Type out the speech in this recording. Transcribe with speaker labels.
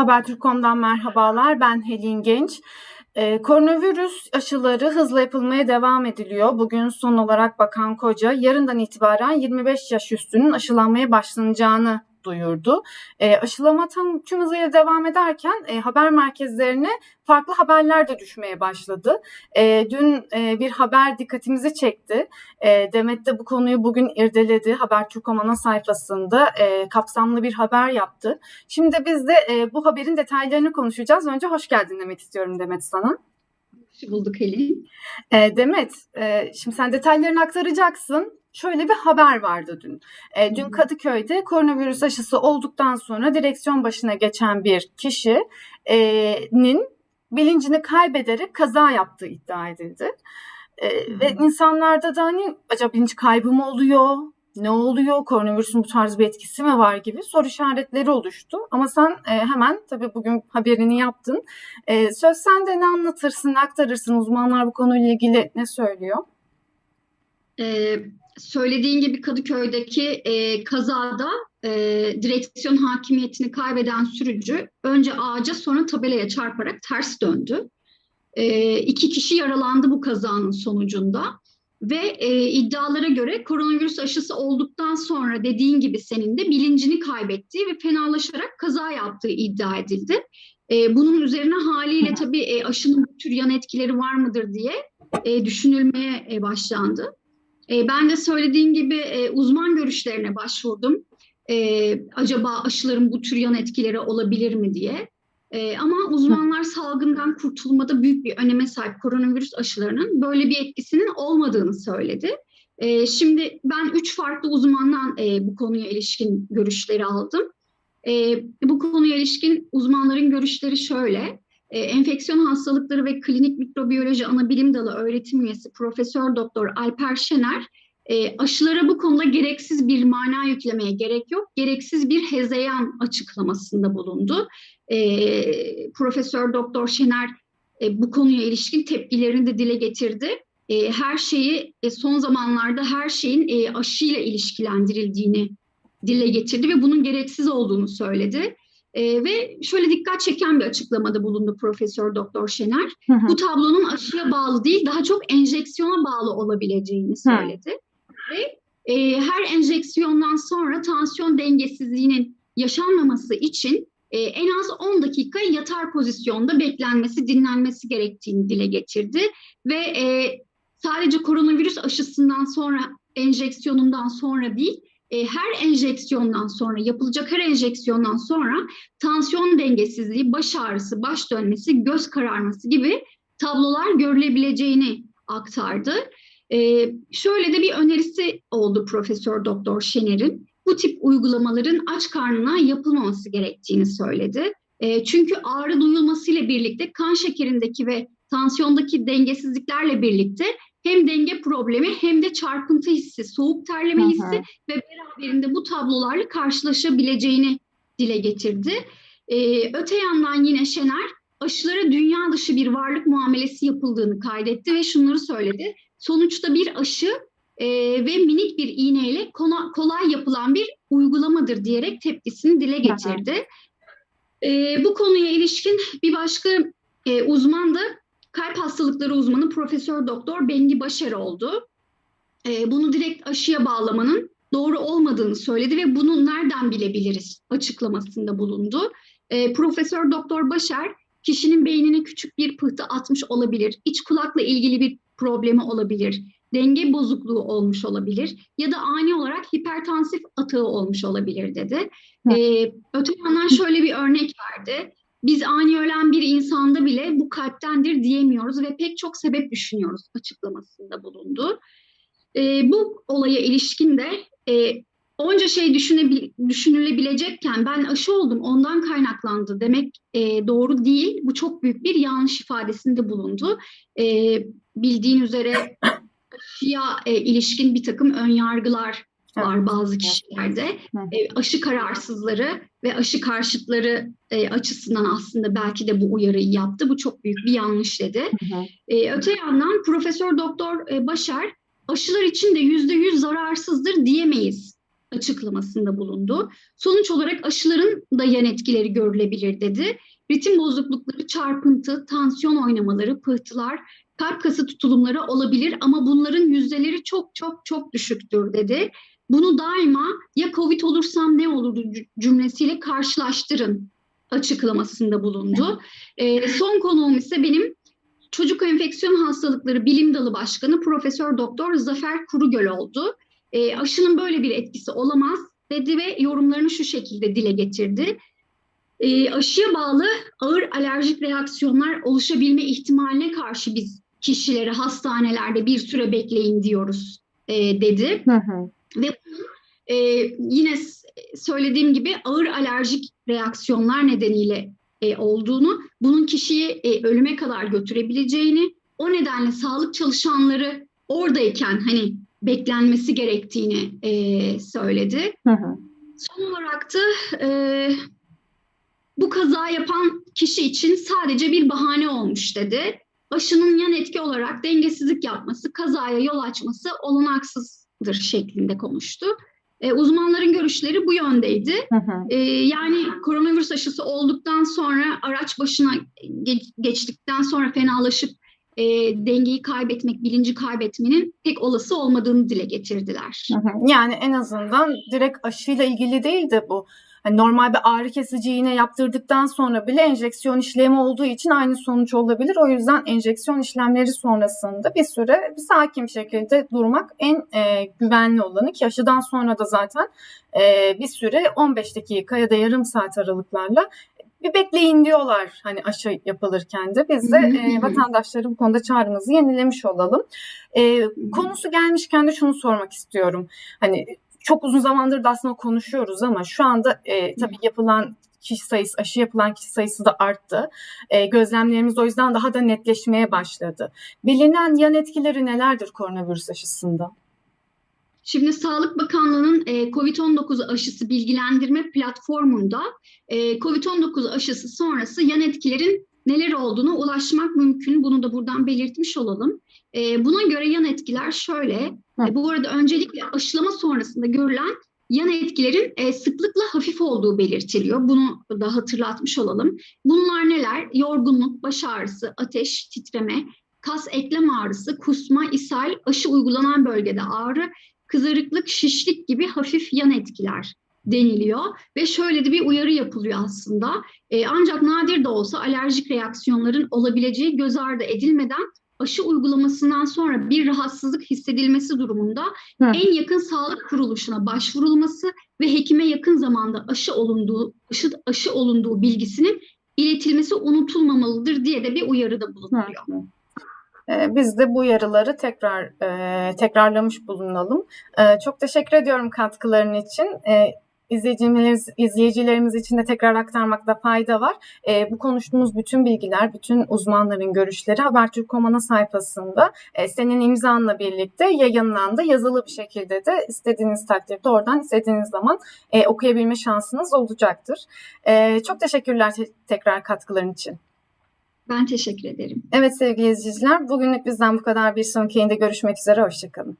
Speaker 1: Habertürk.com'dan merhabalar. Ben Helin Genç. Ee, koronavirüs aşıları hızla yapılmaya devam ediliyor. Bugün son olarak Bakan Koca yarından itibaren 25 yaş üstünün aşılanmaya başlanacağını duyurdu. E, aşılama tam tüm hızıyla devam ederken e, haber merkezlerine farklı haberler de düşmeye başladı. E, dün e, bir haber dikkatimizi çekti. E, Demet de bu konuyu bugün irdeledi. Habertürk.com ana sayfasında e, kapsamlı bir haber yaptı. Şimdi biz de e, bu haberin detaylarını konuşacağız. Önce hoş geldin demek istiyorum Demet sana.
Speaker 2: Hoş bulduk Helin.
Speaker 1: E, Demet, e, şimdi sen detaylarını aktaracaksın şöyle bir haber vardı dün. E, dün Kadıköy'de koronavirüs aşısı olduktan sonra direksiyon başına geçen bir kişinin bilincini kaybederek kaza yaptığı iddia edildi. E, ve insanlarda da hani acaba bilinç kaybı mı oluyor? Ne oluyor? Koronavirüsün bu tarz bir etkisi mi var gibi soru işaretleri oluştu. Ama sen e, hemen tabii bugün haberini yaptın. E, söz sende ne anlatırsın, ne aktarırsın? Uzmanlar bu konuyla ilgili ne söylüyor?
Speaker 2: Ee, söylediğin gibi Kadıköy'deki e, kazada e, direksiyon hakimiyetini kaybeden sürücü önce ağaca sonra tabelaya çarparak ters döndü. E, iki kişi yaralandı bu kazanın sonucunda ve e, iddialara göre koronavirüs aşısı olduktan sonra dediğin gibi senin de bilincini kaybettiği ve fenalaşarak kaza yaptığı iddia edildi. E, bunun üzerine haliyle tabii e, aşının bu tür yan etkileri var mıdır diye e, düşünülmeye e, başlandı. E, ben de söylediğim gibi e, uzman görüşlerine başvurdum. E, acaba aşıların bu tür yan etkileri olabilir mi diye. E, ama uzmanlar salgından kurtulmada büyük bir öneme sahip koronavirüs aşılarının böyle bir etkisinin olmadığını söyledi. Şimdi ben üç farklı uzmandan e, bu konuya ilişkin görüşleri aldım. Bu konuya ilişkin uzmanların görüşleri şöyle. E, enfeksiyon hastalıkları ve klinik mikrobiyoloji anabilim dalı öğretim üyesi Profesör Doktor Alper Şener e, aşılara bu konuda gereksiz bir mana yüklemeye gerek yok, gereksiz bir hezeyan açıklamasında bulundu. E, Profesör Doktor Şener bu konuya ilişkin tepkilerini de dile getirdi. Her şeyi son zamanlarda her şeyin aşıyla ilişkilendirildiğini dile getirdi ve bunun gereksiz olduğunu söyledi. E, ve şöyle dikkat çeken bir açıklamada bulundu Profesör Doktor Şener. Hı hı. Bu tablonun aşıya bağlı değil, daha çok enjeksiyona bağlı olabileceğini söyledi. Hı. Ve e, her enjeksiyondan sonra tansiyon dengesizliğinin yaşanmaması için e, en az 10 dakika yatar pozisyonda beklenmesi, dinlenmesi gerektiğini dile getirdi. Ve e, sadece koronavirüs aşısından sonra, enjeksiyonundan sonra değil, e, her enjeksiyondan sonra, yapılacak her enjeksiyondan sonra tansiyon dengesizliği, baş ağrısı, baş dönmesi, göz kararması gibi tablolar görülebileceğini aktardı. E, şöyle de bir önerisi oldu Profesör Doktor Şener'in. Bu tip uygulamaların aç karnına yapılmaması gerektiğini söyledi. E, çünkü ağrı duyulmasıyla birlikte kan şekerindeki ve tansiyondaki dengesizliklerle birlikte hem denge problemi hem de çarpıntı hissi, soğuk terleme hissi hı hı. ve beraberinde bu tablolarla karşılaşabileceğini dile getirdi. Ee, öte yandan yine Şener aşılara dünya dışı bir varlık muamelesi yapıldığını kaydetti ve şunları söyledi. Sonuçta bir aşı e, ve minik bir iğneyle kona, kolay yapılan bir uygulamadır diyerek tepkisini dile getirdi. E, bu konuya ilişkin bir başka e, uzman da kalp hastalıkları uzmanı Profesör Doktor Bengi Başar oldu. E, bunu direkt aşıya bağlamanın doğru olmadığını söyledi ve bunu nereden bilebiliriz açıklamasında bulundu. E, Profesör Doktor Başar kişinin beynine küçük bir pıhtı atmış olabilir, iç kulakla ilgili bir problemi olabilir, denge bozukluğu olmuş olabilir ya da ani olarak hipertansif atağı olmuş olabilir dedi. Ee, öte yandan şöyle bir örnek verdi biz ani ölen bir insanda bile bu kalptendir diyemiyoruz ve pek çok sebep düşünüyoruz açıklamasında bulundu. E, bu olaya ilişkin de e, onca şey düşünülebilecekken ben aşı oldum ondan kaynaklandı demek e, doğru değil. Bu çok büyük bir yanlış ifadesinde bulundu. E, bildiğin üzere aşıya e, ilişkin bir takım ön var bazı kişilerde. E, aşı kararsızları ve aşı karşıtları e, açısından aslında belki de bu uyarıyı yaptı. Bu çok büyük bir yanlış dedi. E, öte yandan Profesör Doktor e, Başar aşılar için de yüzde yüz zararsızdır diyemeyiz açıklamasında bulundu. Sonuç olarak aşıların da yan etkileri görülebilir dedi. Ritim bozuklukları, çarpıntı, tansiyon oynamaları, pıhtılar, kalp kası tutulumları olabilir ama bunların yüzdeleri çok çok çok düşüktür dedi. Bunu daima ya Covid olursam ne olur cümlesiyle karşılaştırın açıklamasında bulundu. E, son konuğum ise benim Çocuk Enfeksiyon Hastalıkları Bilim Dalı Başkanı Profesör Doktor Zafer Kurugöl oldu. E, aşının böyle bir etkisi olamaz dedi ve yorumlarını şu şekilde dile getirdi. E, aşıya bağlı ağır alerjik reaksiyonlar oluşabilme ihtimaline karşı biz kişileri hastanelerde bir süre bekleyin diyoruz e, dedi.
Speaker 1: Hı hı.
Speaker 2: Ve e, yine söylediğim gibi ağır alerjik reaksiyonlar nedeniyle e, olduğunu, bunun kişiyi e, ölüme kadar götürebileceğini, o nedenle sağlık çalışanları oradayken hani beklenmesi gerektiğini e, söyledi.
Speaker 1: Hı hı.
Speaker 2: Son olarak da e, bu kaza yapan kişi için sadece bir bahane olmuş dedi. Aşının yan etki olarak dengesizlik yapması, kazaya yol açması olanaksızdır şeklinde konuştu. E, uzmanların görüşleri bu yöndeydi.
Speaker 1: Hı hı.
Speaker 2: E, yani koronavirüs aşısı olduktan sonra araç başına ge- geçtikten sonra fenalaşıp e, dengeyi kaybetmek, bilinci kaybetmenin pek olası olmadığını dile getirdiler.
Speaker 1: Hı hı. Yani en azından direkt aşıyla ilgili değil de bu. Hani normal bir ağrı kesici iğne yaptırdıktan sonra bile enjeksiyon işlemi olduğu için aynı sonuç olabilir. O yüzden enjeksiyon işlemleri sonrasında bir süre bir sakin bir şekilde durmak en e, güvenli olanı ki aşıdan sonra da zaten e, bir süre 15 dakika ya da yarım saat aralıklarla bir bekleyin diyorlar hani aşı yapılırken de biz de e, vatandaşları bu konuda çağrımızı yenilemiş olalım. E, konusu gelmişken de şunu sormak istiyorum. Hani çok uzun zamandır da aslında konuşuyoruz ama şu anda e, tabii yapılan kişi sayısı, aşı yapılan kişi sayısı da arttı. E, gözlemlerimiz o yüzden daha da netleşmeye başladı. Bilinen yan etkileri nelerdir koronavirüs aşısında?
Speaker 2: Şimdi Sağlık Bakanlığı'nın e, COVID-19 aşısı bilgilendirme platformunda e, COVID-19 aşısı sonrası yan etkilerin neler olduğunu ulaşmak mümkün. Bunu da buradan belirtmiş olalım. E, buna göre yan etkiler şöyle. E, bu arada öncelikle aşılama sonrasında görülen yan etkilerin e, sıklıkla hafif olduğu belirtiliyor. Bunu da hatırlatmış olalım. Bunlar neler? Yorgunluk, baş ağrısı, ateş, titreme, kas eklem ağrısı, kusma, ishal, aşı uygulanan bölgede ağrı, kızarıklık, şişlik gibi hafif yan etkiler deniliyor ve şöyle de bir uyarı yapılıyor aslında. E, ancak nadir de olsa alerjik reaksiyonların olabileceği göz ardı edilmeden aşı uygulamasından sonra bir rahatsızlık hissedilmesi durumunda
Speaker 1: Hı.
Speaker 2: en yakın sağlık kuruluşuna başvurulması ve hekime yakın zamanda aşı olunduğu aşı, aşı olunduğu bilgisinin iletilmesi unutulmamalıdır diye de bir uyarıda bulunuyor.
Speaker 1: Hı. E, Biz de bu uyarıları tekrar e, tekrarlamış bulunalım. E, Çok teşekkür ediyorum katkıların için. E, İzleyicilerimiz, izleyicilerimiz için de tekrar aktarmakta fayda var. E, bu konuştuğumuz bütün bilgiler, bütün uzmanların görüşleri Habertürk.com ana sayfasında e, senin imzanla birlikte yayınlandı. Yazılı bir şekilde de istediğiniz takdirde oradan istediğiniz zaman e, okuyabilme şansınız olacaktır. E, çok teşekkürler te- tekrar katkıların için.
Speaker 2: Ben teşekkür ederim.
Speaker 1: Evet sevgili izleyiciler, bugünlük bizden bu kadar. Bir sonraki yayında görüşmek üzere. Hoşçakalın.